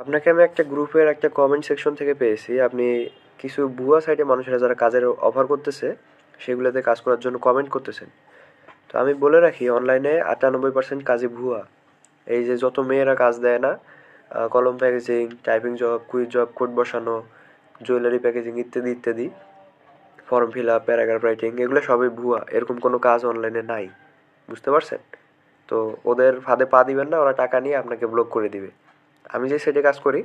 আপনাকে আমি একটা গ্রুপের একটা কমেন্ট সেকশন থেকে পেয়েছি। আপনি কিছু ভুয়া সাইটে মানুষেরা যারা কাজের অফার করতেছে, সেগুলোতে কাজ করার জন্য কমেন্ট করতেছেন। তো আমি বলে রাখি অনলাইনে আটানব্বই পার্সেন্ট কাজই ভুয়া। এই যে যত মেয়েরা কাজ দেয় না কলম packaging typing job quiz job code বসানো জুয়েলারি প্যাকেজিং ইত্যাদি ইত্যাদি form fill up paragraph writing এগুলো সবই ভুয়া। এরকম কোনো কাজ অনলাইনে নাই। বুঝতে পারছেন? তো ওদের ফাঁদে পা দিবেন না, ওরা টাকা নিয়ে আপনাকে ব্লক করে দিবে। আমি যে সাইটে কাজ করি,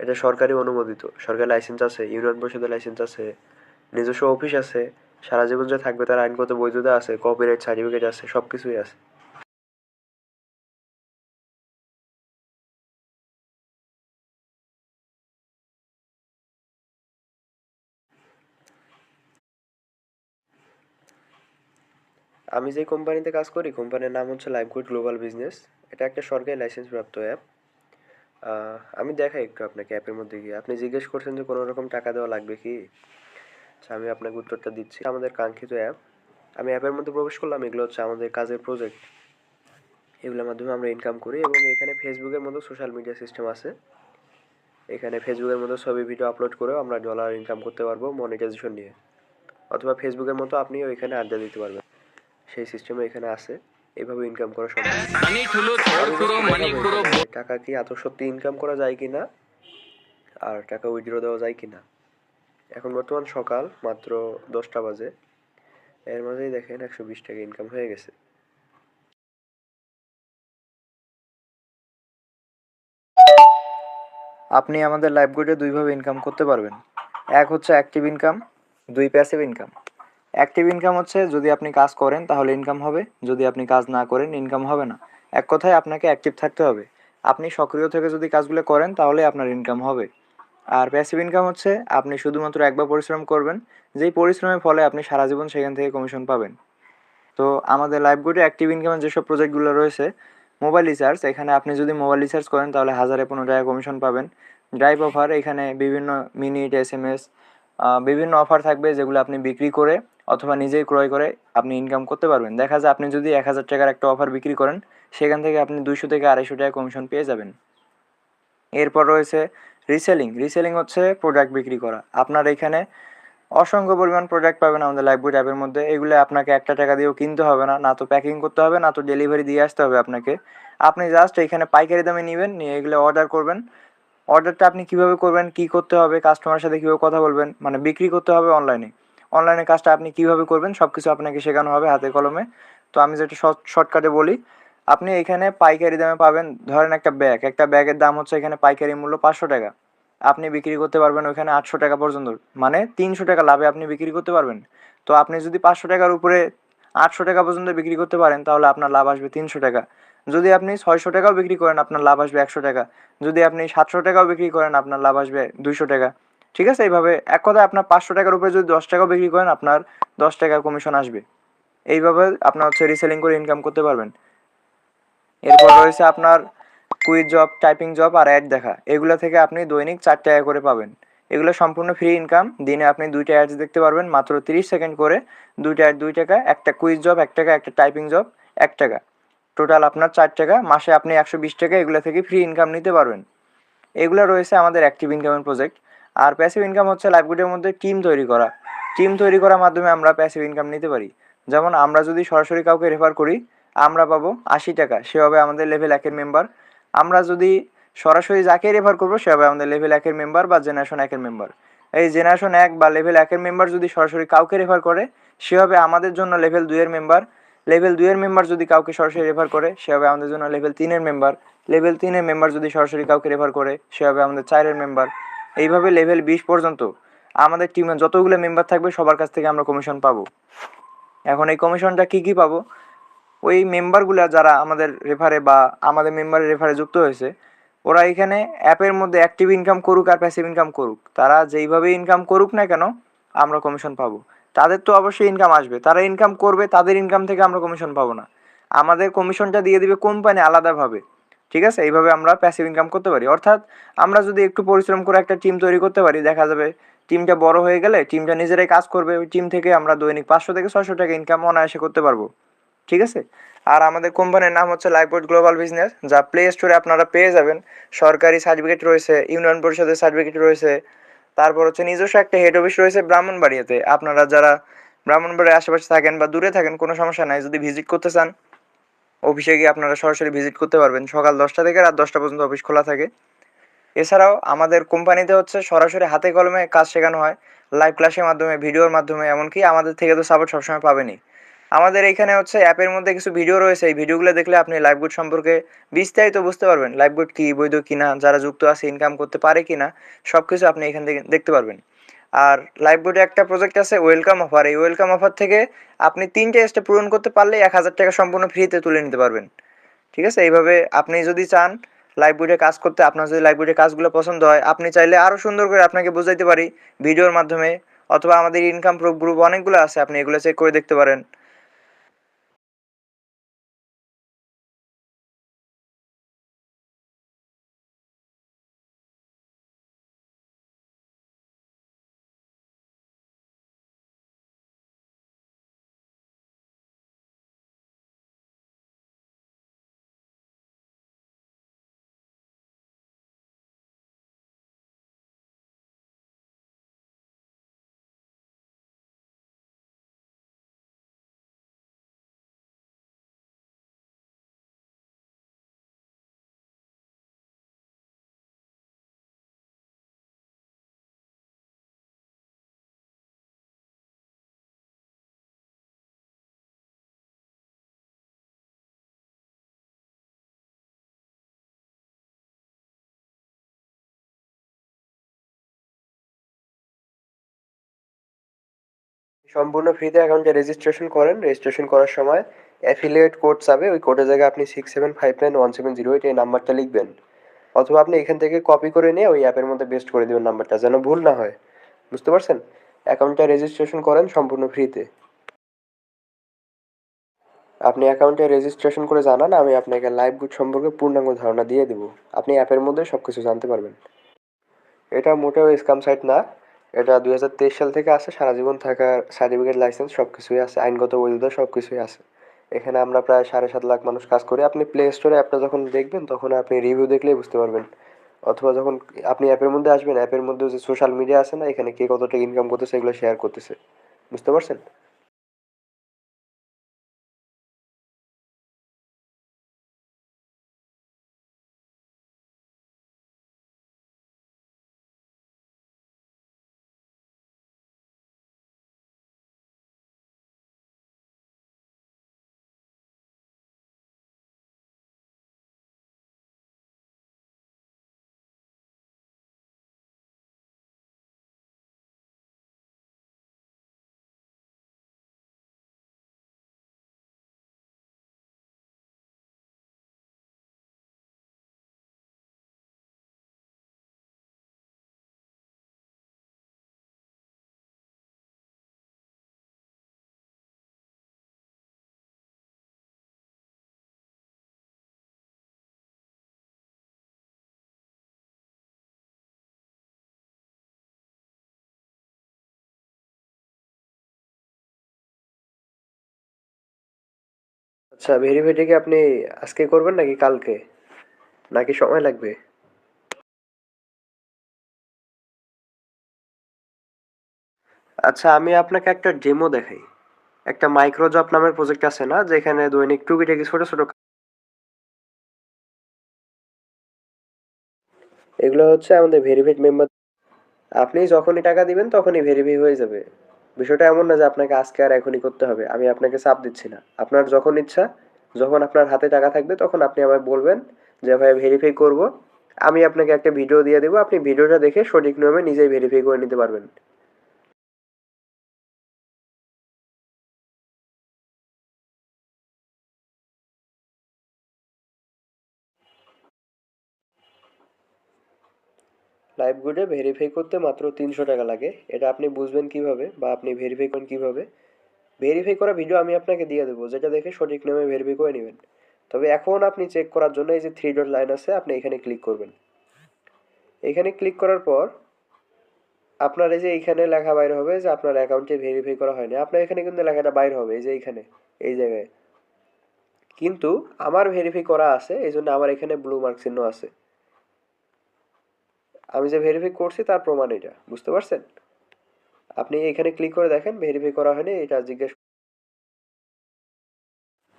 এটা সরকারি অনুমোদিত। সরকারি লাইসেন্স আছে ইউনিয়ন পরিষদের লাইসেন্স আছে, নিজস্ব অফিস আছে, সারা জীবন যে থাকবে তার আইনগত বৈধতা আছে কপিরাইট সার্টিফিকেট আছে সব কিছুই আছে। আমি যে কোম্পানিতে কাজ করি কোম্পানির নাম হচ্ছে লাইফগুড গ্লোবাল বিজনেস এটা একটা সরকারি লাইসেন্স প্রাপ্ত অ্যাপ আমি দেখাই একটু আপনাকে অ্যাপের মধ্যে গিয়ে। আপনি জিজ্ঞেস করছেন যে কোনো রকম টাকা দেওয়া লাগবে কি? আচ্ছা আমি আপনাকে উত্তরটা দিচ্ছি। আমাদের কাঙ্ক্ষিত অ্যাপ আমি অ্যাপের মধ্যে প্রবেশ করলাম, এগুলো হচ্ছে আমাদের কাজের প্রজেক্ট এগুলোর মাধ্যমে আমরা ইনকাম করি এবং এখানে ফেসবুকের মতো সোশ্যাল মিডিয়া সিস্টেম আছে। এখানে ফেসবুকের মতো ছবি ভিডিও আপলোড করেও আমরা ডলার ইনকাম করতে পারব মনিটাইজেশন নিয়ে। অথবা ফেসবুকের মতো আপনিও এখানে আড্ডা দিতে পারবেন। সেই সিস্টেমে এখানে আছে। এভাবে ইনকাম করা সম্ভব। টাকা কি আত সত্যি ইনকাম করা যায় কি না আর টাকা উইথড্র দেওয়া যায় কি না এখন বর্তমান সকাল মাত্র দশটা বাজে। এর মাঝেই দেখেন একশো বিশ টাকা ইনকাম হয়ে গেছে। আপনি আমাদের লাইফ গোডে দুইভাবে ইনকাম করতে পারবেন। এক হচ্ছে অ্যাক্টিভ ইনকাম দুই প্যাসিভ ইনকাম অ্যাক্টিভ ইনকাম হচ্ছে যদি আপনি কাজ করেন তাহলে ইনকাম হবে, যদি আপনি কাজ না করেন ইনকাম হবে না। এক কথায় আপনাকে অ্যাক্টিভ থাকতে হবে। আপনি সক্রিয় থেকে যদি কাজগুলো করেন তাহলে আপনার ইনকাম হবে। আর প্যাসিভ ইনকাম হচ্ছে আপনি শুধুমাত্র একবার পরিশ্রম করবেন, যেই পরিশ্রমের ফলে আপনি সারা জীবন সেখান থেকে কমিশন পাবেন। তো আমাদের লাইফগুডে অ্যাক্টিভ ইনকামের যেসব প্রজেক্টগুলো রয়েছে মোবাইল রিচার্জ এখানে আপনি যদি মোবাইল রিচার্জ করেন তাহলে হাজারে পনেরো টাকা কমিশন পাবেন। ড্রাইভ অফার এখানে বিভিন্ন মিনিট এস এম এস বিভিন্ন অফার থাকবে যেগুলো আপনি বিক্রি করে অথবা নিজেই ক্রয় করে আপনি ইনকাম করতে পারবেন। দেখা যায় আপনি যদি এক হাজার টাকার একটা অফার বিক্রি করেন, সেখান থেকে আপনি দুইশো থেকে আড়াইশো টাকা কমিশন পেয়ে যাবেন। এরপর রয়েছে রিসেলিং রিসেলিং হচ্ছে প্রোডাক্ট বিক্রি করা। আপনার এখানে অসংখ্য পরিমাণ প্রোডাক্ট পাবেন আমাদের লাইফবুড অ্যাপের মধ্যে। এগুলো আপনাকে একটা টাকা দিয়েও কিনতে হবে না না তো প্যাকিং করতে হবে, না তো ডেলিভারি দিয়ে আসতে হবে আপনাকে। আপনি জাস্ট এখানে পাইকারি দামে নেবেন, নিয়ে এগুলো অর্ডার করবেন। অর্ডারটা আপনি কীভাবে করবেন, কি করতে হবে কাস্টমারের সাথে কীভাবে কথা বলবেন মানে বিক্রি করতে হবে অনলাইনে অনলাইনে কাজটা আপনি কীভাবে করবেন সব কিছু আপনাকে শেখানো হবে হাতে কলমে। তো আমি যেটা শর্টকাটে বলি, আপনি এখানে পাইকারি দামে পাবেন, ধরেন একটা ব্যাগ। একটা ব্যাগের দাম হচ্ছে এখানে পাইকারি মূল্য পাঁচশো টাকা। আপনি বিক্রি করতে পারবেন ওখানে আটশো টাকা পর্যন্ত। মানে তিনশো টাকা লাভে আপনি বিক্রি করতে পারবেন। তো আপনি যদি পাঁচশো টাকার উপরে আটশো টাকা পর্যন্ত বিক্রি করতে পারেন, তাহলে আপনার লাভ আসবে তিনশো টাকা। যদি আপনি ছয়শো টাকাও বিক্রি করেন, আপনার লাভ আসবে একশো টাকা। যদি আপনি সাতশো টাকাও বিক্রি করেন, আপনার লাভ আসবে দুইশো টাকা। ঠিক আছে? এইভাবে এক কথায় আপনার পাঁচশো টাকার উপরে যদি দশ টাকাও বিক্রি করেন, আপনার দশ টাকা কমিশন আসবে। এইভাবে আপনার হচ্ছে রিসেলিং করে ইনকাম করতে পারবেন। এরপর রয়েছে আপনার কুইজ জব টাইপিং জব আর অ্যাড দেখা। এগুলো থেকে আপনি দৈনিক চার টাকা করে পাবেন। এগুলো সম্পূর্ণ ফ্রি ইনকাম দিনে আপনি দুইটা অ্যাডস দেখতে পারবেন। মাত্র তিরিশ সেকেন্ড করে দুইটা অ্যাড দুই টাকা, একটা কুইজ জব এক টাকা, একটা টাইপিং জব এক টাকা। টোটাল আপনার চার টাকা। মাসে আপনি একশো বিশ টাকা এগুলো থেকে ফ্রি ইনকাম নিতে পারবেন। এগুলো রয়েছে আমাদের অ্যাক্টিভ ইনকামের প্রজেক্ট আর প্যাসিভ ইনকাম হচ্ছে লাইফগুডের মধ্যে টিম তৈরি করা। টিম তৈরি করার মাধ্যমে আমরা প্যাসিভ ইনকাম নিতে পারি। যেমন আমরা যদি সরাসরি কাউকে রেফার করি, আমরা পাবো আশি টাকা, সে হবে আমাদের লেভেল একের মেম্বার আমরা যদি সরাসরি যাকে রেফার করব, সে হবে আমাদের লেভেল একের মেম্বার বা জেনারেশন একের মেম্বার এই জেনারেশন এক বা লেভেল একের মেম্বার যদি সরাসরি কাউকে রেফার করে, সে হবে আমাদের জন্য লেভেল দুইয়ের মেম্বার লেভেল দুইয়ের মেম্বার যদি কাউকে সরাসরি রেফার করে, সে হবে আমাদের জন্য লেভেল তিনের মেম্বার লেভেল তিনের মেম্বার যদি সরাসরি কাউকে রেফার করে, সে হবে আমাদের চারের মেম্বার এইভাবে লেভেল বিশ পর্যন্ত আমাদের টিমে যতগুলো মেম্বার থাকবে, সবার কাছ থেকে আমরা কমিশন পাবো। এখন এই কমিশনটা কী কী পাবো? ওই মেম্বারগুলো যারা আমাদের রেফারে বা আমাদের মেম্বারের রেফারে যুক্ত হয়েছে, ওরা এখানে অ্যাপের মধ্যে অ্যাক্টিভ ইনকাম করুক আর প্যাসিভ ইনকাম করুক। তারা যেইভাবে ইনকাম করুক না কেন, আমরা কমিশন পাবো। তাদের তো অবশ্যই ইনকাম আসবে। তারা ইনকাম করবে, তাদের ইনকাম থেকে আমরা কমিশন পাবো না। আমাদের কমিশনটা দিয়ে দিবে কোম্পানি আলাদাভাবে। ঠিক আছে? এইভাবে আমরা প্যাসিভ ইনকাম করতে পারি। অর্থাৎ আমরা যদি একটু পরিশ্রম করে একটা টিম তৈরি করতে পারি, দেখা যাবে টিমটা বড় হয়ে গেলে টিমটা নিজেরাই কাজ করবে, ওই টিম থেকে আমরা দৈনিক পাঁচশো থেকে ছয়শো টাকা ইনকাম অনায়াসে করতে পারব। ঠিক আছে? আর আমাদের কোম্পানির নাম হচ্ছে লাইফবোর্ড গ্লোবাল বিজনেস যা প্লে স্টোরে আপনারা পেয়ে যাবেন। সরকারি সার্টিফিকেট রয়েছে ইউনিয়ন পরিষদের সার্টিফিকেট রয়েছে। তারপর হচ্ছে নিজস্ব একটা হেড অফিস রয়েছে ব্রাহ্মণবাড়িয়াতে। আপনারা যারা ব্রাহ্মণবাড়ির আশেপাশে থাকেন বা দূরে থাকেন, কোনো সমস্যা নাই। যদি ভিজিট করতে চান অফিসে গিয়ে আপনারা সরাসরি ভিজিট করতে পারবেন। সকাল দশটা থেকে রাত দশটা পর্যন্ত অফিস খোলা থাকে। এছাড়াও আমাদের কোম্পানিতে হচ্ছে সরাসরি হাতে কলমে কাজ শেখানো হয়। লাইভ ক্লাসের মাধ্যমে ভিডিওর মাধ্যমে, এমনকি আমাদের থেকে তো সাপোর্ট সবসময় পাবেনই। আমাদের এইখানে হচ্ছে অ্যাপের মধ্যে কিছু ভিডিও রয়েছে। এই ভিডিওগুলো দেখলে আপনি লাইভগুড সম্পর্কে বিস্তারিত বুঝতে পারবেন। লাইভগুড কী, বৈধ কিনা, যারা যুক্ত আছে ইনকাম করতে পারে কিনা সব কিছু আপনি এখান থেকে দেখতে পারবেন। আর লাইভগুডে একটা প্রজেক্ট আছে ওয়েলকাম অফার এই ওয়েলকাম অফার থেকে আপনি তিনটে স্টেপ পূরণ করতে পারলে এক হাজার টাকা সম্পূর্ণ ফ্রিতে তুলে নিতে পারবেন। ঠিক আছে? এইভাবে আপনি যদি চান লাইভবোর্ডে কাজ করতে, আপনার যদি লাইভবোর্ডে কাজগুলো পছন্দ হয়, আপনি চাইলে আরও সুন্দর করে আপনাকে বোঝাইতে পারি, ভিডিওর মাধ্যমে, অথবা আমাদের ইনকাম প্রুফ গ্রুপ অনেকগুলো আছে, আপনি এগুলো চেক করে দেখতে পারেন। সম্পূর্ণ ফ্রিতে অ্যাকাউন্টে রেজিস্ট্রেশন করেন। রেজিস্ট্রেশন করার সময় অ্যাফিলিয়েট কোড চাবে। ওই কোডের জায়গায় আপনি six seven five nine one seven zero eight এই নাম্বারটা লিখবেন। অথবা আপনি এখান থেকে কপি করে নিয়ে ওই অ্যাপের মধ্যে বেস্ট করে দেবেন নাম্বারটা, যেন ভুল না হয়। বুঝতে পারছেন? অ্যাকাউন্টটা রেজিস্ট্রেশন করেন সম্পূর্ণ ফ্রিতে। আপনি অ্যাকাউন্টে রেজিস্ট্রেশন করে জানান, আমি আপনাকে লাইভ গুড সম্পর্কে পূর্ণাঙ্গ ধারণা দিয়ে দেবো। আপনি অ্যাপের মধ্যে সব কিছু জানতে পারবেন। এটা মোটেও স্ক্যাম সাইট না। এটা দুই হাজার তেইশ সাল থেকে আছে, সারা জীবন থাকার সার্টিফিকেট লাইসেন্স সব কিছুই আছে, আইনগত বৈধতা সব কিছুই আছে। এখানে আমরা প্রায় সাড়ে সাত লাখ মানুষ কাজ করি। আপনি প্লে স্টোরে অ্যাপটা যখন দেখবেন, তখন আপনি রিভিউ দেখলেই বুঝতে পারবেন। অথবা যখন আপনি অ্যাপের মধ্যে আসবেন অ্যাপের মধ্যে যে সোশ্যাল মিডিয়া আছে না, এখানে কে কতটা ইনকাম করতেছে, এগুলো শেয়ার করতেছে। বুঝতে পারছেন? আচ্ছা ভেরিফাইটা কি আপনি আজকে করবেন নাকি কালকে? নাকি সময় লাগবে? আচ্ছা আমি আপনাকে একটা ডেমো দেখাই। একটা মাইক্রোজব নামের প্রজেক্ট আছে না, যেখানে দৈনিক টুকিটাকি ছোট ছোট এগুলো হচ্ছে আমাদের ভেরিফাইড মেম্বার আপনি যখনই টাকা দিবেন তখনই ভেরিফাই হয়ে যাবে। বিষয়টা এমন না যে আপনাকে আজকে আর এখনই করতে হবে। আমি আপনাকে চাপ দিচ্ছি না। আপনার যখন ইচ্ছা, যখন আপনার হাতে টাকা থাকবে, তখন আপনি আমায় বলবেন যে, ভাই ভেরিফাই করব। আমি আপনাকে একটা ভিডিও দিয়ে দেবো। আপনি ভিডিওটা দেখে সঠিক নিয়মে নিজেই ভেরিফাই করে নিতে পারবেন। লাইভ গুডে ভেরিফাই করতে মাত্র তিনশো টাকা লাগে। এটা আপনি বুঝবেন কীভাবে বা আপনি ভেরিফাই করেন কীভাবে। ভেরিফাই করা ভিডিও আমি আপনাকে দিয়ে দেবো, যেটা দেখে সঠিক নিয়মে ভেরিফাই করে নেবেন। তবে এখন আপনি চেক করার জন্য এই যে থ্রি ডট লাইন আছে, আপনি এখানে ক্লিক করবেন। এখানে ক্লিক করার পর আপনার এই যে এইখানে লেখা বাইর হবে যে আপনার অ্যাকাউন্টে ভেরিফাই করা হয়নি। আপনার এখানে কিন্তু লেখাটা বাইর হবে, এই যে এইখানে এই জায়গায়। কিন্তু আমার ভেরিফাই করা আছে, এই জন্য আমার এখানে ব্লু মার্ক চিহ্ন আছে। আমি যে ভেরিফাই করছি তার প্রমাণ এটা, বুঝতে পারছেন? আপনি এখানে ক্লিক করে দেখেন ভেরিফাই করা হয়নি, এটা জিজ্ঞেস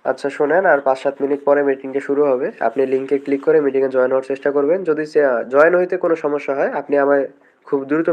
আচ্ছা শোনেন, আর পাঁচ সাত মিনিট পরে মিটিংটা শুরু হবে। আপনি লিঙ্কে ক্লিক করে মিটিংয়ে জয়েন হওয়ার চেষ্টা করবেন। যদি জয়েন হইতে কোনো সমস্যা হয়, আপনি আমায় খুব দ্রুত